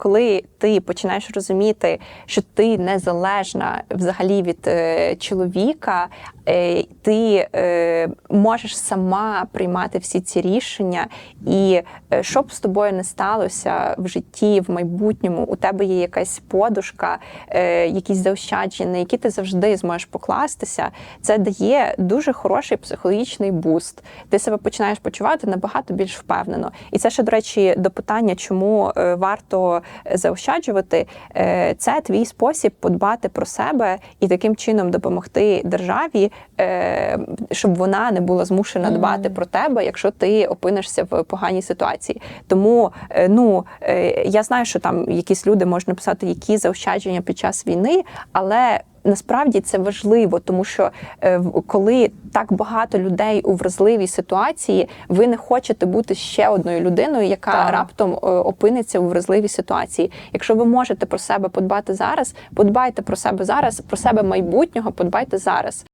Коли ти починаєш розуміти, що ти незалежна взагалі від е, чоловіка, е, ти е, можеш сама приймати всі ці рішення, і що б з тобою не сталося в житті, в майбутньому, у тебе є якась подушка, якісь заощадження, на які ти завжди зможеш покластися. Це дає дуже хороший психологічний буст. Ти себе починаєш почувати набагато більш впевнено. І це ще, до речі, до питання, чому варто заощаджувати. Е, Це твій спосіб подбати про себе і таким чином допомогти державі, е, щоб вона не була змушена дбати про тебе, якщо ти опинишся в поганій ситуації. Тому е, ну я знаю, що там якісь люди можуть написати, які заощадження під час війни, але Насправді це важливо, тому що е, коли так багато людей у вразливій ситуації, ви не хочете бути ще одною людиною, яка Так. раптом е, опиниться у вразливій ситуації. Якщо ви можете про себе подбати зараз, подбайте про себе зараз, про себе майбутнього, подбайте зараз.